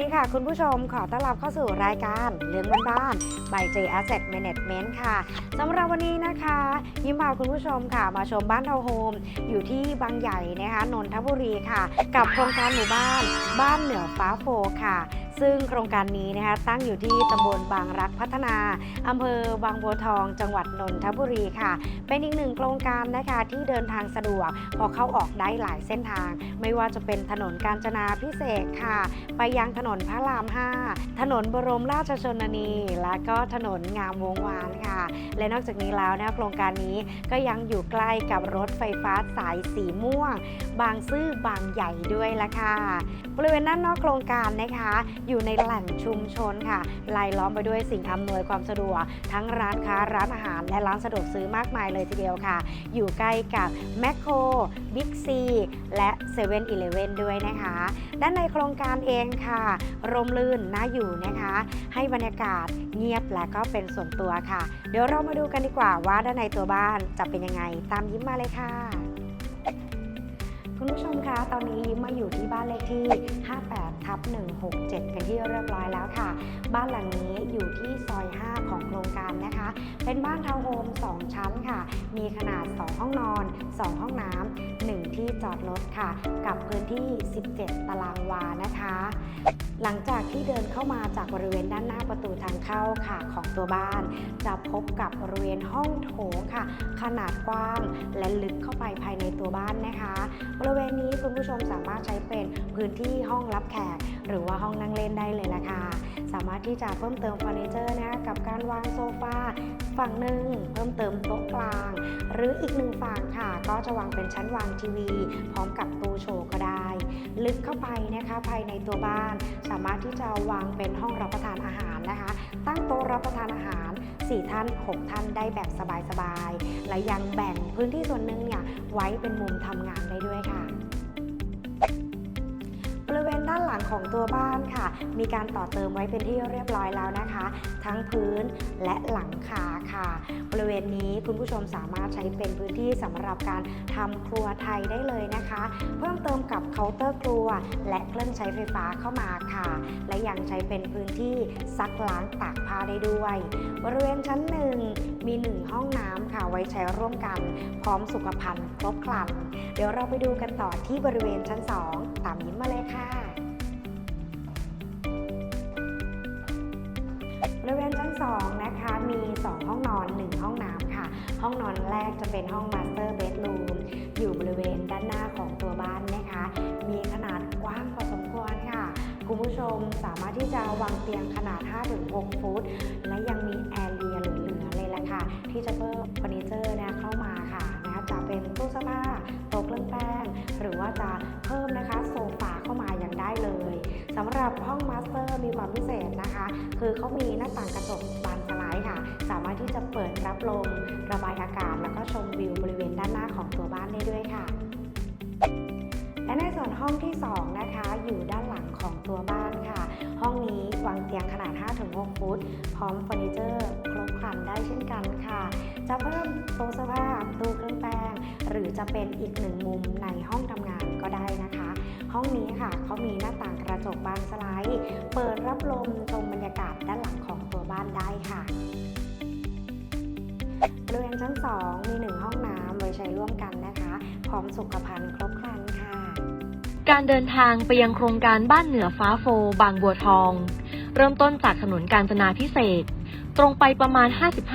ดีค่ะคุณผู้ชมขอต้อนรับเข้าสู่รายการเรื่องบ้านๆ by J Asset Management ค่ะสำหรับวันนี้นะคะ ยิ้มพาคุณผู้ชมค่ะ มาชมบ้านทาวน์โฮมอยู่ที่บางใหญ่นะคะนนทบุรีค่ะ กับโครงการหมู่บ้าน บ้านเหนือฟ้าโฟค่ะ ซึ่งโครงการนี้นะคะตั้งอยู่ที่ตำบลบางรักพัฒนาอำเภอบางบัวทอง จังหวัดนนทบุรีค่ะ เป็นอีกหนึ่งโครงการนะคะที่เดินทางสะดวกพอเข้าออกได้หลายเส้นทาง ไม่ว่าจะเป็นถนนกาญจนาพิเศษค่ะ ไปยังถนนพระราม 5 ถนนบรมราชชนนี และก็ถนนงามวงวานค่ะ และนอกจากนี้แล้วนะโครงการนี้ก็ยังอยู่ใกล้กับรถไฟฟ้าสายสีม่วง บางซื่อบางใหญ่ด้วยละค่ะ บริเวณด้านนอกโครงการนะคะอยยู่ในแหล่งชุมชนค่ะรายล้อมไปด้วยสิ่งอำนวยความสะดวก ทั้งร้านค้าร้านอาหาร และร้านสะดวกซื้อมากมายเลยทีเดียวค่ะ อยู่ใกล้กับแมคโครบิ๊กซีและ7 e เ e ่ e อด้วยนะคะ ด้านในโครงการเองค่ะร่มรื่นน่าอยู่นะคะ ให้บรรยากาศเงียบและก็เป็นส่วนตัวค่ะ เดี๋ยวเรามาดูกันดีกว่าว่าด้านในตัวบ้านจะเป็นยังไง ตามยิ้มมาเลยค่ะคุณผู้ชมคะ ตอนนี้ยิ้มมาอยู่ที่บ้านเลขที่ 58 ทับ167 เป็นที่เรียบร้อยแล้วค่ะ บ้านหลังนี้อยู่ที่ซอย 5 ของโครงการนะคะ เป็นบ้านทาวน์โฮม 2 ชั้นค่ะ มีขนาด 2 ห้องนอน 2 ห้องน้ำ 1 ที่จอดรถค่ะ กับพื้นที่ 17 ตารางวานะคะ หลังจากที่เดินเข้ามาจากบริเวณด้านหน้าประตูทางเข้าค่ะของตัวบ้าน จะพบกับบริเวณห้องโถงค่ะ ขนาดกว้างและลึกเข้าไปภายในตัวบ้านนะคะ บริเวณนี้คุณผู้ชมสามารถใช้เป็นพื้นที่ห้องรับแขก หรือว่าห้องนั่งเล่นได้เลยละค่ะ สามารถที่จะเพิ่มเติมเฟอร์นิเจอร์นะคะกับการวางโซฟาฝั่งหนึ่งเพิ่มเติมโต๊ะกลาง หรืออีกหนึ่งฝั่งค่ะ ก็จะวางเป็นชั้นวางทีวี พร้อมกับตู้โชว์ก็ได้ ลึกเข้าไปนะคะภายในตัวบ้าน สามารถที่จะวางเป็นห้องรับประทานอาหารนะคะ ตั้งโต๊ะรับประทานอาหาร 4 ท่าน 6 ท่านได้แบบสบายๆและยังแบ่งพื้นที่ส่วนหนึ่งเนี่ยไว้เป็นมุมทำงานได้ด้วยค่ะ ของตัวบ้านค่ะ มีการต่อเติมไว้เป็นที่เรียบร้อยแล้วนะคะ ทั้งพื้นและหลังคาค่ะ บริเวณนี้คุณผู้ชมสามารถใช้เป็นพื้นที่สำหรับการทำครัวไทยได้เลยนะคะ เพิ่มเติมกับเคาน์เตอร์ครัว และเครื่องใช้ไฟฟ้าเข้ามาค่ะ และยังใช้เป็นพื้นที่ซักล้างตากผ้าได้ด้วย บริเวณชั้นหนึ่งมีหนึ่งห้องน้ำค่ะไว้ใช้ร่วมกัน พร้อมสุขภัณฑ์ครบครัน เดี๋ยวเราไปดูกันต่อที่บริเวณชั้น 2 ตามยิ้มมาเลยค่ะ องนอนแรกจะเป็นห้องมาสเตอร์เบดรูมอยู่บริเวณด้านหน้าของตัวบ้านนะคะ มีขนาดกว้างพอสมควรค่ะ คุณผู้ชมสามารถที่จะวางเตียงขนาด 5-6 ฟุต และยังมีแอร์เรียเหลือๆเลยล่ะค่ะ ที่จะเพิ่มเฟอร์นิเจอร์นะเข้ามาค่ะนะคะจะเป็นตู้เสื้อผ้าโต๊ะเครื่องแป้ง หรือว่าจะเพิ่มนะคะโซำหรับห้องมาสเตอร์มีความพิเศษนะคะ คือเขามีหน้าต่างกระจกบานสไลด์ค่ะ สามารถที่จะเปิดรับลมระบายอากาศ แล้วก็ชมวิวบริเวณด้านหน้าของตัวบ้านได้ด้วยค่ะ และในส่วนห้องที่ 2 นะคะ อยู่ด้านหลังของตัวบ้านค่ะ ห้องนี้วางเตียงขนาด 5-6 ฟุต พร้อมเฟอร์นิเจอร์ครบครันได้เช่นกันค่ะ จะเพิ่มโต๊ะเสื้อผ้าตู้เครื่องแป้ง หรือจะเป็นอีกหนึ่งมุมในห้องทำงาน ห้องนี้ค่ะเขามีหน้าต่างกระจกบานสไลด์ เปิดรับลมชมบรรยากาศด้านหลังของตัวบ้านได้ค่ะบริเวณชั้น 2 มีหนึ่งห้องน้ำไว้ใช้ร่วมกันนะคะ พร้อมสุขภัณฑ์ครบครันค่ะ การเดินทางไปยังโครงการบ้านเหนือฟ้าโฟ บางบัวทอง เริ่มต้นจากถนนกาญจนาพิเศษ ตรงไปประมาณ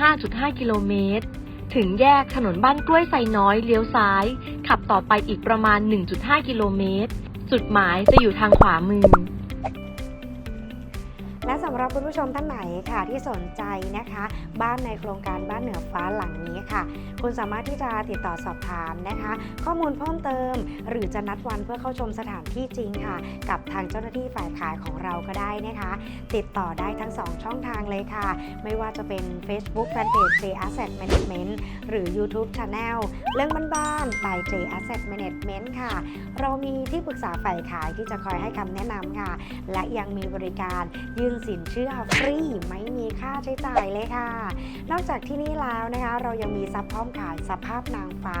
55.5 กิโลเมตรถึงแยกถนนบ้านกล้วยไซน้อยเลี้ยวซ้าย ขับต่อไปอีกประมาณ 1.5 กิโลเมตร จุดหมายจะอยู่ทางขวามือ และสำหรับคุณผู้ชมท่านไหนค่ะที่สนใจนะคะ บ้านในโครงการบ้านเหนือฟ้าหลังนี้ค่ะ คุณสามารถที่จะติดต่อสอบถามนะคะ ข้อมูลเพิ่มเติม หรือจะนัดวันเพื่อเข้าชมสถานที่จริงค่ะ กับทางเจ้าหน้าที่ฝ่ายขายของเราก็ได้นะคะ ติดต่อได้ทั้ง 2 ช่องทางเลยค่ะ ไม่ว่าจะเป็น Facebook Fanpage J Asset Management หรือ YouTube Channel เรื่องบ้านๆ by J Asset Management ค่ะ เรามีที่ปรึกษาฝ่ายขายที่จะคอยให้คำแนะนำค่ะ และยังมีบริการยื่นสินเชื่อฟรีไม่มีค่าใช้จ่ายเลยค่ะ นอกจากที่นี่แล้วนะคะ เรายังมีซับพร้อมขายสภาพนางฟ้า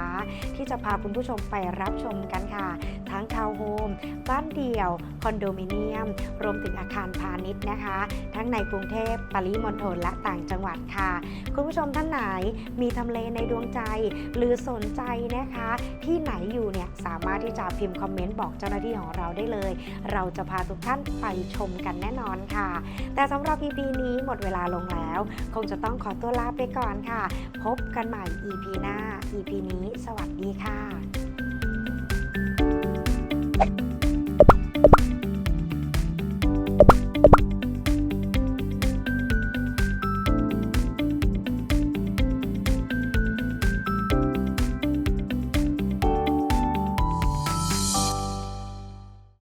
ที่จะพาคุณผู้ชมไปรับชมกันค่ะ ทั้งทาวน์โฮมบ้านเดี่ยว คอนโดมิเนียม รวมถึงอาคารพาณิชย์นะคะ ทั้งในกรุงเทพปริมณฑลและต่างจังหวัดค่ะ คุณผู้ชมท่านไหนมีทำเลในดวงใจ หรือสนใจนะคะ ที่ไหนอยู่เนี่ยสามารถ ที่จะพิมพ์คอมเมนต์บอกเจ้าหน้าที่ของเราได้เลย เราจะพาทุกท่านไปชมกันแน่นอนค่ะ แต่สำหรับ EP นี้หมดเวลาลงแล้ว คงจะต้องขอตัวลาไปก่อนค่ะ พบกันใหม่ EP หน้า EP นี้ สวัสดีค่ะ